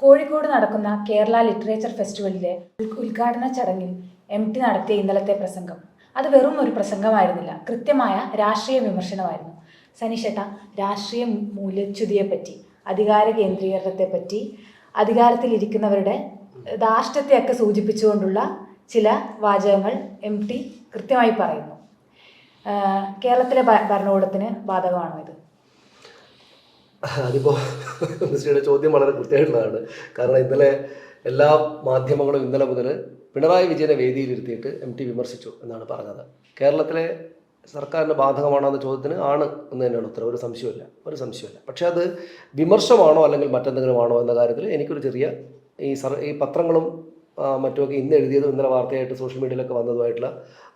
കോഴിക്കോട് നടക്കുന്ന കേരള ലിറ്ററേച്ചർ ഫെസ്റ്റിവലിലെ ഉദ്- ഉദ്ഘാടന ചടങ്ങിൽ എം ടി നടത്തിയ ഇന്നലത്തെ പ്രസംഗം. അത് വെറും ഒരു പ്രസംഗമായിരുന്നില്ല കൃത്യമായ രാഷ്ട്രീയ വിമർശനമായിരുന്നു. സനിഷേട്ട രാഷ്ട്രീയ മൂല്യച്യുതിയെപ്പറ്റി അധികാര കേന്ദ്രീകരണത്തെപ്പറ്റി അധികാരത്തിലിരിക്കുന്നവരുടെ ധാർഷ്ട്യത്തെയൊക്കെ സൂചിപ്പിച്ചുകൊണ്ടുള്ള ചില വാചകങ്ങൾ എം ടി കൃത്യമായി പറയുന്നു. കേരളത്തിലെ ഭരണകൂടത്തിന് ബാധകമാണോ ഇത്? അതിപ്പോൾ മിസ്റ്റിയുടെ ചോദ്യം വളരെ കൃത്യമായിട്ടുള്ളതാണ്. കാരണം ഇന്നലെ എല്ലാ മാധ്യമങ്ങളും ഇന്നലെ മുതൽ പിണറായി വിജയനെ വേദിയിലിരുത്തിയിട്ട് എം ടി വിമർശിച്ചു എന്നാണ് പറഞ്ഞത്. കേരളത്തിലെ സർക്കാരിന് ബാധകമാണോ എന്ന ചോദ്യത്തിന് ആണ് എന്ന് തന്നെയാണ് ഉത്തരം. ഒരു സംശയമില്ല ഒരു സംശയമില്ല പക്ഷേ അത് വിമർശമാണോ അല്ലെങ്കിൽ മറ്റെന്തെങ്കിലും ആണോ എന്ന കാര്യത്തിൽ എനിക്കൊരു ചെറിയ ഈ സർ ഈ പത്രങ്ങളും മറ്റുമൊക്കെ ഇന്ന് എഴുതിയതും ഇന്നലെ വാർത്തയായിട്ട് സോഷ്യൽ മീഡിയയിലൊക്കെ വന്നതുമായിട്ടുള്ള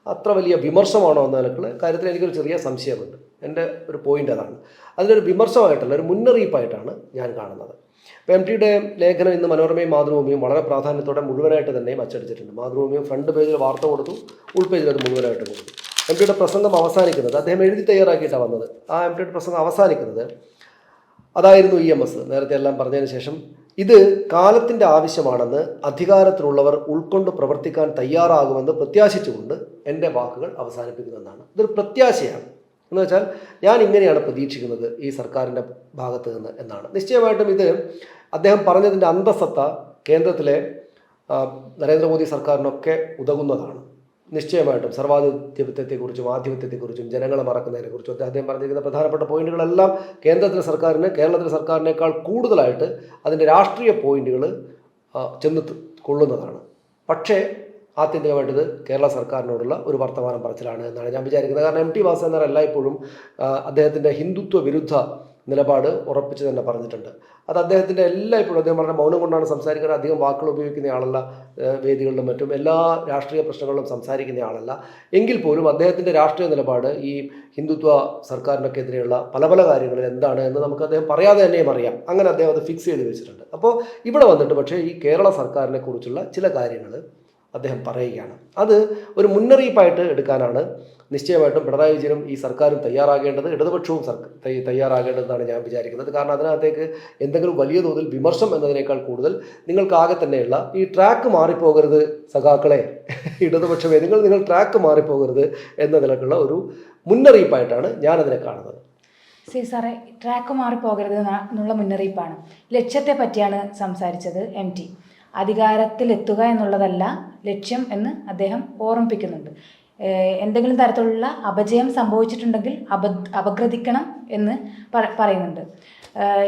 അത്ര വലിയ വിമർശമാണോ എന്ന നിലക്കുള്ള കാര്യത്തിൽ എനിക്കൊരു ചെറിയ സംശയമുണ്ട്. എന്റെ ഒരു പോയിന്റ് അതാണ്. അതിലൊരു വിമർശമായിട്ടല്ല ഒരു മുന്നറിയിപ്പായിട്ടാണ് ഞാൻ കാണുന്നത്. അപ്പോൾ എം ടിയുടെ ലേഖനം ഇന്ന് മനോരമയും മാതൃഭൂമിയും വളരെ പ്രാധാന്യത്തോടെ മുഴുവനായിട്ട് തന്നെയും അച്ചടിച്ചിട്ടുണ്ട്. മാതൃഭൂമിയും ഫ്രണ്ട് പേജിൽ വാർത്ത കൊടുത്തു ഉൾ പേജിൽ അത് മുഴുവനായിട്ട് കൊടുത്തു. എം ടിയുടെ പ്രസംഗം അവസാനിക്കുന്നത് അദ്ദേഹം എഴുതി തയ്യാറാക്കിയിട്ടാണ് വന്നത്. ആ എം ടിയുടെ പ്രസംഗം അവസാനിക്കുന്നത് അതായിരുന്നു ഇ എം എസ് നേരത്തെ എല്ലാം പറഞ്ഞതിന് ശേഷം ഇത് കാലത്തിന്റെ ആവശ്യമാണെന്ന് അധികാരത്തിലുള്ളവർ ഉൾക്കൊണ്ട് പ്രവർത്തിക്കാൻ തയ്യാറാകുമെന്ന് പ്രത്യാശിച്ചുകൊണ്ട് എന്റെ വാക്കുകൾ അവസാനിപ്പിക്കുന്നതെന്നാണ്. ഇതൊരു പ്രത്യാശയാണ്. എന്ന് വെച്ചാൽ ഞാൻ ഇങ്ങനെയാണ് പ്രതീക്ഷിക്കുന്നത് ഈ സർക്കാരിന്റെ ഭാഗത്ത് നിന്ന് എന്നാണ്. നിശ്ചയമായിട്ടും ഇത് അദ്ദേഹം പറഞ്ഞതിന്റെ അന്തസത്ത കേന്ദ്രത്തിലെ നരേന്ദ്രമോദി സർക്കാരിനൊക്കെ ഉതകുന്നതാണ്. നിശ്ചയമായിട്ടും സർവാധിപത്യത്തെക്കുറിച്ചും ആധിപത്യത്തെക്കുറിച്ചും ജനങ്ങളെ മറക്കുന്നതിനെക്കുറിച്ചും അദ്ദേഹം പറഞ്ഞിരിക്കുന്ന പ്രധാനപ്പെട്ട പോയിന്റുകളെല്ലാം കേന്ദ്രത്തിലെ സർക്കാരിന് കേരളത്തിലെ സർക്കാരിനേക്കാൾ കൂടുതലായിട്ട് അതിന്റെ രാഷ്ട്രീയ പോയിന്റുകൾ ചെന്ന് കൊള്ളുന്നതാണ്. പക്ഷേ ആത്യന്തികമായിട്ട് ഇത് കേരള സർക്കാരിനോടുള്ള ഒരു വർത്തമാനം പറച്ചിലാണ് എന്നാണ് ഞാൻ വിചാരിക്കുന്നത്. കാരണം എം ടി വാസുദേവൻ എല്ലായ്പ്പോഴും അദ്ദേഹത്തിന്റെ ഹിന്ദുത്വ വിരുദ്ധ നിലപാട് ഉറപ്പിച്ച് തന്നെ പറഞ്ഞിട്ടുണ്ട്. അത് അദ്ദേഹത്തിന്റെ എല്ലായ്പ്പോഴും അദ്ദേഹം പറഞ്ഞ മൗനം കൊണ്ടാണ് സംസാരിക്കുന്നത്. അധികം വാക്കുകൾ ഉപയോഗിക്കുന്ന ആളല്ല വേദികളിലും മറ്റും എല്ലാ രാഷ്ട്രീയ പ്രശ്നങ്ങളിലും സംസാരിക്കുന്ന ആളല്ല. എങ്കിൽ പോലും അദ്ദേഹത്തിന്റെ രാഷ്ട്രീയ നിലപാട് ഈ ഹിന്ദുത്വ സർക്കാരിനൊക്കെ എതിരെയുള്ള പല പല കാര്യങ്ങളിൽ എന്താണ് എന്ന് നമുക്ക് അദ്ദേഹം പറയാതെ തന്നെയും അറിയാം. അങ്ങനെ അദ്ദേഹം അത് ഫിക്സ് ചെയ്ത് വെച്ചിട്ടുണ്ട്. അപ്പോൾ ഇവിടെ വന്നിട്ട് പക്ഷേ ഈ കേരള സർക്കാരിനെ കുറിച്ചുള്ള ചില കാര്യങ്ങൾ അദ്ദേഹം പറയുകയാണ്. അത് ഒരു മുന്നറിയിപ്പായിട്ട് എടുക്കാനാണ് നിശ്ചയമായിട്ടും പിണറായി വിജയനും ഈ സർക്കാരും തയ്യാറാകേണ്ടത് ഇടതുപക്ഷവും സർക്കാർ തയ്യാറാകേണ്ടതെന്നാണ് ഞാൻ വിചാരിക്കുന്നത്. കാരണം അതിനകത്തേക്ക് എന്തെങ്കിലും വലിയ തോതിൽ വിമർശം എന്നതിനേക്കാൾ കൂടുതൽ നിങ്ങൾക്കാകെ തന്നെയുള്ള ഈ ട്രാക്ക് മാറിപ്പോകരുത് സഖാക്കളെ ഇടതുപക്ഷമേ നിങ്ങൾ നിങ്ങൾ ട്രാക്ക് മാറിപ്പോകരുത് എന്ന നിലക്കുള്ള ഒരു മുന്നറിയിപ്പായിട്ടാണ് ഞാനതിനെ കാണുന്നത്. സി സാറേ ട്രാക്ക് മാറിപ്പോകരുത് എന്ന- എന്നുള്ള മുന്നറിയിപ്പാണ്. ലക്ഷ്യത്തെ പറ്റിയാണ് സംസാരിച്ചത് എം ടി. അധികാരത്തിലെത്തുക എന്നുള്ളതല്ല ലക്ഷ്യം എന്ന് അദ്ദേഹം ഓർമ്മിപ്പിക്കുന്നുണ്ട്. എന്തെങ്കിലും തരത്തിലുള്ള അപജയം സംഭവിച്ചിട്ടുണ്ടെങ്കിൽ അപ അപഗ്രഥിക്കണം എന്ന് പറ- പറയുന്നുണ്ട്.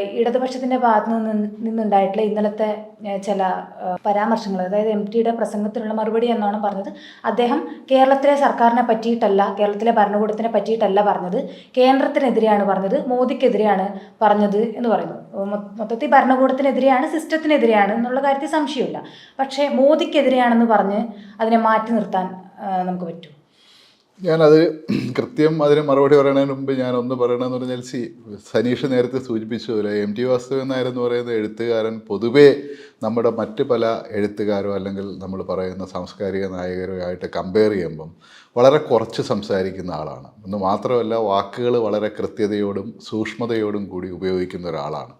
ഇടതുപക്ഷത്തിന്റെ ഭാഗത്തു നിന്ന് നിന്നുണ്ടായിട്ടുള്ള ഇന്നലത്തെ ചില പരാമർശങ്ങൾ അതായത് എം ടിയുടെ പ്രസംഗത്തിനുള്ള മറുപടി എന്നാണ് പറഞ്ഞത്. അദ്ദേഹം കേരളത്തിലെ സർക്കാരിനെ പറ്റിയിട്ടല്ല കേരളത്തിലെ ഭരണകൂടത്തിനെ പറ്റിയിട്ടല്ല പറഞ്ഞത്. കേന്ദ്രത്തിനെതിരെയാണ് പറഞ്ഞത് മോദിക്കെതിരെയാണ് പറഞ്ഞത് എന്ന് പറയുന്നു. മൊത്തത്തിൽ ഭരണകൂടത്തിനെതിരെയാണ് സിസ്റ്റത്തിനെതിരെയാണ് എന്നുള്ള കാര്യത്തിൽ സംശയമില്ല. പക്ഷേ മോദിക്കെതിരെയാണെന്ന് പറഞ്ഞ് അതിനെ മാറ്റി നിർത്താൻ നമുക്ക് പറ്റും. ഞാനത് കൃത്യം അതിന് മറുപടി പറയുന്നതിന് മുമ്പ് ഞാൻ ഒന്ന് പറയണമെന്ന് പറഞ്ഞാൽ സി സനീഷ് നേരത്തെ സൂചിപ്പിച്ചു പോലെ എം ടി വാസുദേവൻ നായർ എന്ന് പറയുന്ന എഴുത്തുകാരൻ പൊതുവേ നമ്മുടെ മറ്റ് പല എഴുത്തുകാരോ അല്ലെങ്കിൽ നമ്മൾ പറയുന്ന സാംസ്കാരിക നായകരോ ആയിട്ട് കമ്പയർ ചെയ്യുമ്പം വളരെ കുറച്ച് സംസാരിക്കുന്ന ആളാണ്. എന്ന് മാത്രമല്ല വാക്കുകൾ വളരെ കൃത്യതയോടും സൂക്ഷ്മതയോടും കൂടി ഉപയോഗിക്കുന്ന ഒരാളാണ്.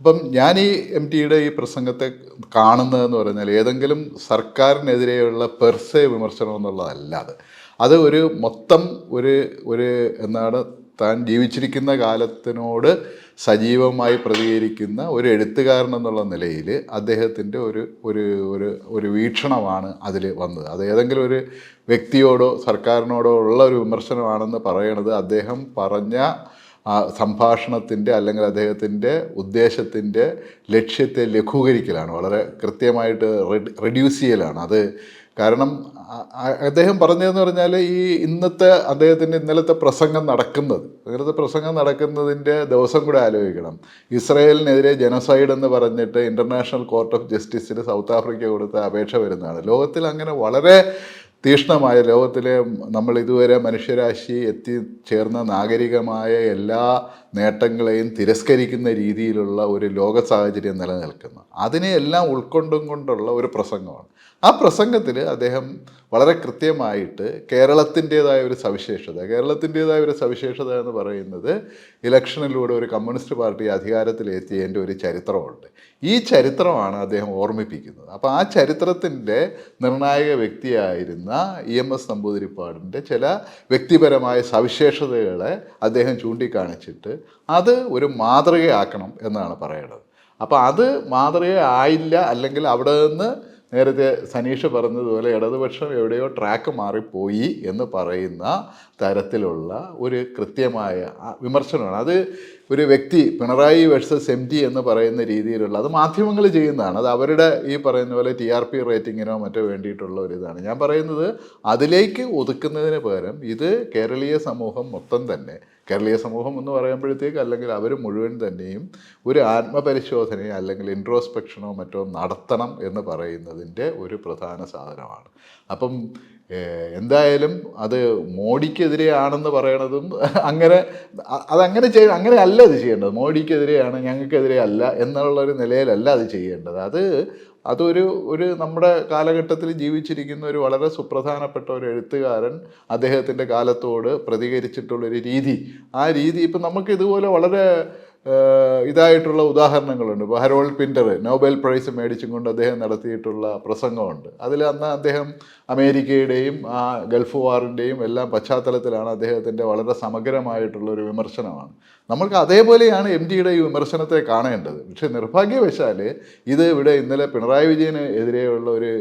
അപ്പം ഞാൻ ഈ എം ടിയുടെ ഈ പ്രസംഗത്തെ കാണുന്നതെന്ന് പറഞ്ഞാൽ ഏതെങ്കിലും സർക്കാരിനെതിരെയുള്ള പെർസെ വിമർശനം എന്നുള്ളതല്ല അത്. അത് ഒരു മൊത്തം ഒരു ഒരു എന്താണ് താൻ ജീവിച്ചിരിക്കുന്ന കാലത്തിനോട് സജീവമായി പ്രതികരിക്കുന്ന ഒരു എഴുത്തുകാരൻ എന്നുള്ള നിലയിൽ അദ്ദേഹത്തിന്റെ ഒരു ഒരു ഒരു ഒരു വീക്ഷണമാണ് അതിൽ വന്നത്. അത് ഏതെങ്കിലും ഒരു വ്യക്തിയോടോ സർക്കാരിനോടോ ഉള്ള ഒരു വിമർശനമാണെന്ന് പറയണത് അദ്ദേഹം പറഞ്ഞ സംഭാഷണത്തിന്റെ അല്ലെങ്കിൽ അദ്ദേഹത്തിന്റെ ഉദ്ദേശത്തിന്റെ ലക്ഷ്യത്തെ ലഘൂകരിക്കലാണ്. വളരെ കൃത്യമായിട്ട് റെഡ് റെഡ്യൂസ് ചെയ്യലാണ്. അത് കാരണം അദ്ദേഹം പറഞ്ഞതെന്ന് പറഞ്ഞാൽ ഈ ഇന്നത്തെ അദ്ദേഹത്തിന്റെ ഇന്നലത്തെ പ്രസംഗം നടക്കുന്നത് ഇന്നലത്തെ പ്രസംഗം നടക്കുന്നതിന്റെ ദിവസം കൂടെ ആലോചിക്കണം. ഇസ്രയേലിനെതിരെ ജനസൈഡ് എന്ന് പറഞ്ഞിട്ട് ഇന്റർനാഷണൽ കോർട്ട് ഓഫ് ജസ്റ്റിസിൽ സൗത്ത് ആഫ്രിക്ക കൊടുത്ത അപേക്ഷ വരുന്നതാണ്. ലോകത്തിൽ അങ്ങനെ വളരെ തീഷ്ണമായ ലോകത്തിലെ നമ്മൾ ഇതുവരെ മനുഷ്യരാശി എത്തിച്ചേർന്ന നാഗരികമായ എല്ലാ നേട്ടങ്ങളെയും തിരസ്കരിക്കുന്ന രീതിയിലുള്ള ഒരു ലോക സാഹചര്യം നിലനിൽക്കുന്നു. അതിനെ എല്ലാം ഉൾക്കൊണ്ടും കൊണ്ടുള്ള ഒരു പ്രസംഗമാണ്. ആ പ്രസംഗത്തിൽ അദ്ദേഹം വളരെ കൃത്യമായിട്ട് കേരളത്തിന്റെതായ ഒരു സവിശേഷത കേരളത്തിന്റെതായ ഒരു സവിശേഷത എന്ന് പറയുന്നത് ഇലക്ഷനിലൂടെ ഒരു കമ്മ്യൂണിസ്റ്റ് പാർട്ടി അധികാരത്തിലെത്തിയതിന്റെ ഒരു ചരിത്രമുണ്ട്. ഈ ചരിത്രമാണ് അദ്ദേഹം ഓർമ്മിപ്പിക്കുന്നത്. അപ്പോൾ ആ ചരിത്രത്തിന്റെ നിർണായക വ്യക്തിയായിരുന്ന ഇ എം എസ് നമ്പൂതിരിപ്പാടിന്റെ ചില വ്യക്തിപരമായ സവിശേഷതകളെ അദ്ദേഹം ചൂണ്ടിക്കാണിച്ചിട്ട് അത് ഒരു മാതൃകയാക്കണം എന്നാണ് പറയുന്നത് അപ്പോൾ അത് മാതൃകയായില്ല അല്ലെങ്കിൽ അവിടെ നിന്ന് നേരത്തെ സനീഷ് പറഞ്ഞതുപോലെ ഇടതുപക്ഷം എവിടെയോ ട്രാക്ക് മാറിപ്പോയി എന്ന് പറയുന്ന തരത്തിലുള്ള ഒരു കൃത്യമായ വിമർശനമാണ്. അത് ഒരു വ്യക്തി പിണറായി വേഴ്സസ് എം ടി എന്ന് പറയുന്ന രീതിയിലുള്ള അത് മാധ്യമങ്ങൾ ചെയ്യുന്നതാണ്. അത് അവരുടെ ഈ പറയുന്ന പോലെ ടി ആർ പി റേറ്റിങ്ങിനോ മറ്റോ വേണ്ടിയിട്ടുള്ള ഒരു ഇതാണ്. ഞാൻ പറയുന്നത് അതിലേക്ക് ഒതുക്കുന്നതിന് പകരം ഇത് കേരളീയ സമൂഹം മൊത്തം തന്നെ കേരളീയ സമൂഹം എന്ന് പറയുമ്പോഴത്തേക്ക് അല്ലെങ്കിൽ അവർ മുഴുവൻ തന്നെയും ഒരു ആത്മപരിശോധനയോ അല്ലെങ്കിൽ ഇൻട്രോസ്പെക്ഷനോ മറ്റോ നടത്തണം എന്ന് പറയുന്നതിന്റെ ഒരു പ്രധാന സാധനമാണ്. അപ്പം എന്തായാലും അത് മോഡിക്കെതിരെയാണെന്ന് പറയണതും അങ്ങനെ അതങ്ങനെ ചെയ്യ അങ്ങനെ അല്ല അത് ചെയ്യേണ്ടത്. മോഡിക്കെതിരെയാണ് ഞങ്ങൾക്കെതിരെ അല്ല എന്നുള്ള ഒരു നിലയിലല്ല അത് ചെയ്യേണ്ടത്. അത് അതൊരു ഒരു നമ്മുടെ കാലഘട്ടത്തിൽ ജീവിച്ചിരിക്കുന്ന ഒരു വളരെ സുപ്രധാനപ്പെട്ട ഒരു എഴുത്തുകാരൻ അദ്ദേഹത്തിന്റെ കാലത്തോട് പ്രതികരിച്ചിട്ടുള്ളൊരു രീതി. ആ രീതി ഇപ്പം നമുക്ക് ഇതുപോലെ വളരെ ഇതായിട്ടുള്ള ഉദാഹരണങ്ങളുണ്ട്. ഇപ്പോൾ ഹരോൾഡ് പിന്റർ നോബൽ പ്രൈസ് മേടിച്ചും കൊണ്ട് അദ്ദേഹം നടത്തിയിട്ടുള്ള പ്രസംഗമുണ്ട്. അതിൽ അന്ന് അദ്ദേഹം അമേരിക്കയുടെയും ആ ഗൾഫ് വാറിന്റെയും എല്ലാം പശ്ചാത്തലത്തിലാണ് അദ്ദേഹത്തിന്റെ വളരെ സമഗ്രമായിട്ടുള്ള ഒരു വിമർശനമാണ്. നമ്മൾക്ക് അതേപോലെയാണ് എം ഡിയുടെ ഈ വിമർശനത്തെ കാണേണ്ടത്. പക്ഷേ നിർഭാഗ്യവശാൽ ഇത് ഇവിടെ ഇന്നലെ പിണറായി വിജയന് എതിരെയുള്ള ഒരു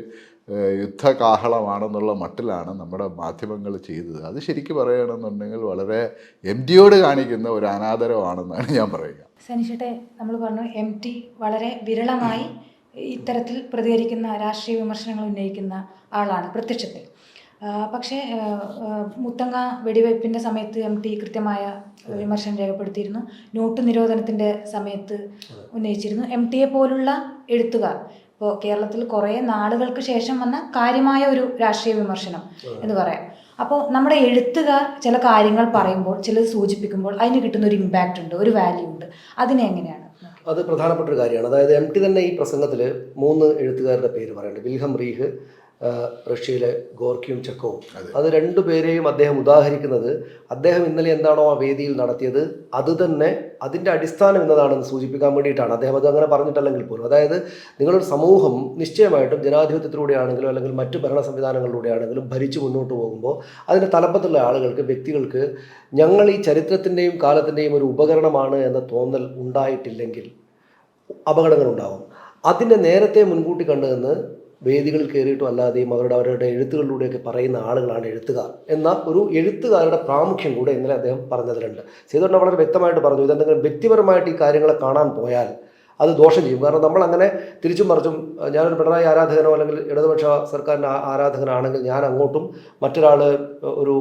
യുദ്ധകാഹളമാണെന്നുള്ള മട്ടിലാണ് നമ്മുടെ മാധ്യമങ്ങൾ ചെയ്തത്. അത് ശരിക്കും പറയുകയാണെന്നുണ്ടെങ്കിൽ വളരെ എം ടിയോട് കാണിക്കുന്ന ഒരു അനാദരവാണെന്നാണ് ഞാൻ പറയുക. സനിഷട്ടെ നമ്മൾ പറഞ്ഞു എം ടി വളരെ വിരളമായി ഇത്തരത്തിൽ പ്രതികരിക്കുന്ന രാഷ്ട്രീയ വിമർശനങ്ങൾ ഉന്നയിക്കുന്ന ആളാണ് പ്രത്യക്ഷത്തിൽ. പക്ഷേ മുത്തങ്ങ വെടിവയ്പ്പിന്റെ സമയത്ത് എം ടി കൃത്യമായ വിമർശനം രേഖപ്പെടുത്തിയിരുന്നു. നോട്ട് നിരോധനത്തിന്റെ സമയത്ത് ഉന്നയിച്ചിരുന്നു. എം ടിയെ പോലുള്ള എഴുത്തുകാർ ഇപ്പോൾ കേരളത്തിൽ കുറേ നാളുകൾക്ക് ശേഷം വന്ന കാര്യമായ ഒരു രാഷ്ട്രീയ വിമർശനം എന്ന് പറയാം. അപ്പോൾ നമ്മുടെ എഴുത്തുകാർ ചില കാര്യങ്ങൾ പറയുമ്പോൾ ചിലത് സൂചിപ്പിക്കുമ്പോൾ അതിന് കിട്ടുന്ന ഒരു ഇമ്പാക്റ്റ് ഉണ്ട് ഒരു വാല്യൂ ഉണ്ട്. അതിനെ എങ്ങനെയാണ്? അത് പ്രധാനപ്പെട്ട ഒരു കാര്യമാണ്. അതായത് എം ടി തന്നെ ഈ പ്രസംഗത്തിൽ മൂന്ന് എഴുത്തുകാരുടെ പേര് പറയുന്നുണ്ട്. വിൽഹം റീഹ് റഷ്യയിലെ ഗോർക്കിയും ചെക്കോവും. അത്. രണ്ടു പേരെയും അദ്ദേഹം ഉദാഹരിക്കുന്നത്. അദ്ദേഹം ഇന്നലെ എന്താണോ ആ വേദിയിൽ നടത്തിയത്? അത് തന്നെ അതിന്റെ അടിസ്ഥാനം എന്നതാണെന്ന് സൂചിപ്പിക്കാൻ വേണ്ടിയിട്ടാണ്. അദ്ദേഹം അത് അങ്ങനെ പറഞ്ഞിട്ടല്ലെങ്കിൽ പോലും. അതായത് നിങ്ങളൊരു സമൂഹം നിശ്ചയമായിട്ടും ജനാധിപത്യത്തിലൂടെയാണെങ്കിലും അല്ലെങ്കിൽ മറ്റു ഭരണ സംവിധാനങ്ങളിലൂടെയാണെങ്കിലും ഭരിച്ചു മുന്നോട്ട് പോകുമ്പോൾ അതിന്റെ തലപ്പത്തുള്ള ആളുകൾക്ക് വ്യക്തികൾക്ക് ഞങ്ങൾ ഈ ചരിത്രത്തിന്റെയും കാലത്തിന്റെയും ഒരു ഉപകരണമാണ് എന്ന തോന്നൽ ഉണ്ടായിട്ടില്ലെങ്കിൽ അപകടങ്ങൾ ഉണ്ടാവും അതിനെ നേരത്തെ മുൻകൂട്ടി കണ്ടുവന്ന് വേദികളിൽ കയറിയിട്ടും അല്ലാതെയും അവരുടെ അവരുടെ എഴുത്തുകളിലൂടെയൊക്കെ പറയുന്ന ആളുകളാണ് എഴുത്തുകാർ. എന്ന ഒരു എഴുത്തുകാരുടെ പ്രാമുഖ്യം കൂടെ ഇന്നലെ അദ്ദേഹം പറഞ്ഞതിലുണ്ട്. ചെയ്തുകൊണ്ട് വളരെ വ്യക്തമായിട്ട് പറഞ്ഞു ഇതെന്തെങ്കിലും വ്യക്തിപരമായിട്ട് ഈ കാര്യങ്ങളെ കാണാൻ പോയാൽ അത് ദോഷം ചെയ്യും. കാരണം നമ്മൾ അങ്ങനെ തിരിച്ചും മറിച്ചും ഞാനൊരു പിണറായി ആരാധകനോ അല്ലെങ്കിൽ ഇടതുപക്ഷ സർക്കാരിന്റെ ആരാധകനാണെങ്കിൽ ഞാൻ അങ്ങോട്ടും മറ്റൊരാൾ ഒരു